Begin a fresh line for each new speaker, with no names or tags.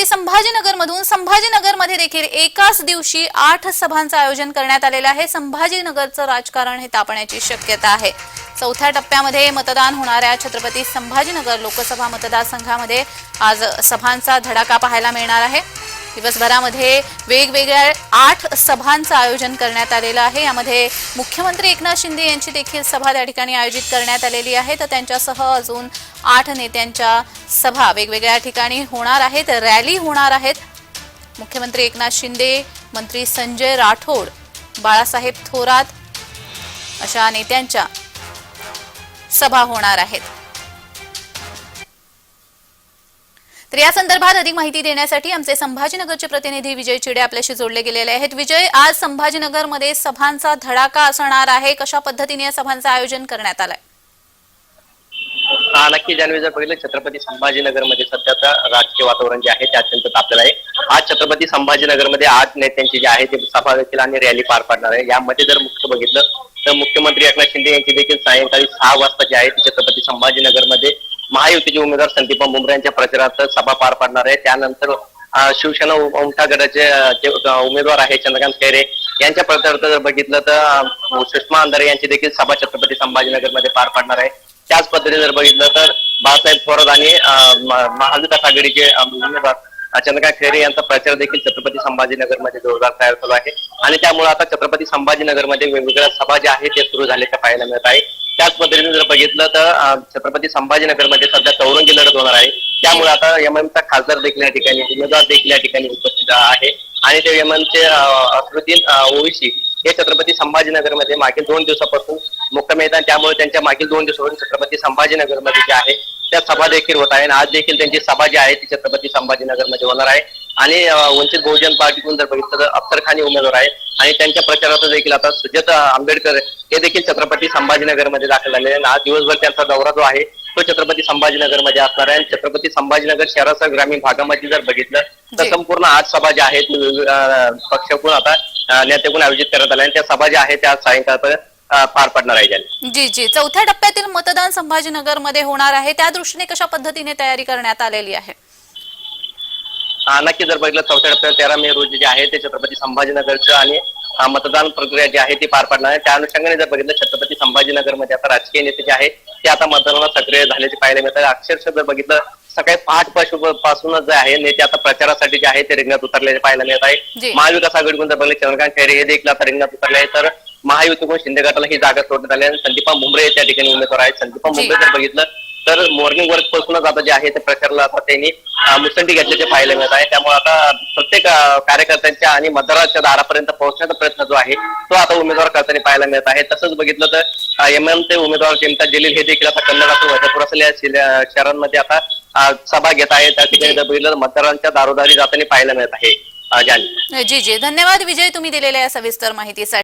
छत्रपती संभाजीनगरमधून संभाजीनगरमध्ये देखील एकाच दिवशी आठ सभांचं आयोजन करण्यात आलेलं आहे. संभाजीनगरचं राजकारण हे तापण्याची शक्यता आहे. चौथ्या टप्प्यामध्ये मतदान होणाऱ्या छत्रपती संभाजीनगर लोकसभा मतदारसंघामध्ये आज सभांचा धडाका पाहायला मिळणार आहे. दिवसभरामध्ये वेगवेगळ्या आठ सभांचं आयोजन करण्यात आलेलं आहे. यामध्ये मुख्यमंत्री एकनाथ शिंदे यांची देखील सभा त्या ठिकाणी आयोजित करण्यात आलेली आहे. तर त्यांच्यासह अजून आठ नेत्यांच्या सभा वेगवेगळ्या ठिकाणी होणार आहेत रॅली होणार आहेत. मुख्यमंत्री एकनाथ शिंदे मंत्री संजय राठोड बाळासाहेब थोरात अशा नेत्यांच्या सभा होणार आहेत. तर या संदर्भात अधिक माहिती देण्यासाठी आमचे संभाजीनगरचे प्रतिनिधी विजय चिडे आपल्याशी जोडले गेलेले आहेत. विजय आज संभाजीनगरमध्ये सभांचा धडाका असणार आहे. कशा पद्धतीने या सभांचं आयोजन करण्यात आलंय?
नक्की जान्हवी जर बघितलं छत्रपती संभाजीनगरमध्ये सध्याचं राजकीय वातावरण जे आहे ते अत्यंत तापलेलं आहे. आज छत्रपती संभाजीनगरमध्ये आठ नेत्यांची जे आहे ते सभा देखील आणि रॅली पार पाडणार आहे. यामध्ये जर मुख्य बघितलं तर मुख्यमंत्री एकनाथ शिंदे यांची देखील सायंकाळी सहा वाजता जे आहे ते छत्रपती संभाजीनगरमध्ये महायुतीचे उमेदवार संदीप मुंबरे यांच्या प्रचारार्थ सभा पार पाडणार आहे. त्यानंतर शिवसेना उमठा गटाचे जे उमेदवार आहे चंद्रकांत खैरे यांच्या प्रचारार्थ जर बघितलं तर सुषमा अंधारे यांची देखील सभा छत्रपती संभाजीनगरमध्ये पार पाडणार आहे. त्याच पद्धतीने जर बघितलं तर बाळासाहेब थोरात आणि अं, म- महाविकास आघाडीचे उमेदवार चंद्रकांत खैरे यांचा प्रचार देखील छत्रपती संभाजीनगरमध्ये जोरदार तयार चालू आहे. आणि त्यामुळे आता छत्रपती संभाजीनगरमध्ये वेगवेगळ्या सभा ज्या आहेत ते सुरू झाल्याच्या पाहायला मिळत आहे. त्याच पद्धतीने जर बघितलं तर छत्रपती संभाजीनगरमध्ये सध्या चौरंगी लढत होणार आहे त्यामुळे आता यमनचा खासदार देखील या ठिकाणी उमेदवार देखील या ठिकाणी उपस्थित आहे. आणि ते यमनचे असरुद्दीन ओवीसी हे छत्रपती संभाजीनगरमध्ये मागील दोन दिवसापासून मुक्कामी मैदान त्यामुळे त्यांच्या मागील दोन दिवसापासून छत्रपती संभाजीनगरमध्ये जे आहे त्या सभा देखील होत आहे आणि आज देखील त्यांची सभा जी आहे ती छत्रपती संभाजीनगरमध्ये होणार आहे. आणि वंचित बहुजन पार्टीतून जर बघितलं तर अफसर उमेदवार आहे आणि त्यांच्या प्रचारात देखील आता सुजाता आंबेडकर हे देखील छत्रपती संभाजीनगरमध्ये दाखल झाले आणि आज दिवसभर त्यांचा दौरा जो आहे तो छत्रपती संभाजीनगरमध्ये असणार आहे. आणि छत्रपती संभाजीनगर शहरासह ग्रामीण भागामध्ये जर बघितलं तर
जी.
संपूर्ण आठ सभा ज्या आहेत अं, पक्षाकडून आता अं, नेत्याकडून आयोजित करण्यात आल्या. आणि त्या सभा ज्या आहेत त्या आज सायंकाळ पार पडणार आहे
जी जी. चौथ्या टप्प्यातील मतदान संभाजीनगरमध्ये होणार आहे. त्या दृष्टीने कशा पद्धतीने तयारी करण्यात आलेली आहे?
हा, नक्की जर बघितलं चौथ्या टप्प्यात तेरा मे रोजी जे आहे ते छत्रपती संभाजीनगरचं आणि अं, मतदान प्रक्रिया जी आहे ती पार पडणार आहे. त्या अनुषंगाने जर बघितलं छत्रपती संभाजीनगरमध्ये आता राजकीय नेते जे आहेत ते आता मतदानात सक्रिय झाल्याचे पाहायला मिळतात. अक्षरशः जर बघितलं सकाळी पासून- पासूनच जे आहे नेते आता प्रचारासाठी जे आहे ते रिंगणात उतरलेले पाहायला मिळत. आहे. महाविकास आघाडीकडून जर बघितलं चंद्रकांत खैरे हे देखील आता रिंगणात उतरले आहे तर महायुतीकडून शिंदे गटाला ही जागा सोडण्यात आली आहे. आणि संदीपा मुंबरे त्या ठिकाणी उमेदवार आहेत. संदीपा. मुंबरे जर बघितलं तर मॉर्निंग वर्क पासूनच आता जे आहे ते प्रचाराला आता त्यांनी मुसंडी घेतल्याचे पाहायला मिळत आहे. त्यामुळे आता प्रत्येक कार्यकर्त्यांच्या आणि मतदाराच्या दारापर्यंत पोहोचण्याचा प्रयत्न जो आहे तो आता उमेदवार करताना पाहायला मिळत आहे. तसंच बघितलं तर एम एम चे उमेदवार चिमता जलील हे देखील आता कन्नडातून वजापूर असलेल्या शहरांमध्ये आता सभा घेत आहे त्या ठिकाणी बघितलं मतदारांच्या दारोदारी जाताना पाहायला मिळत आहे
जी जी. धन्यवाद विजय तुम्ही दिलेल्या या सविस्तर माहितीसाठी.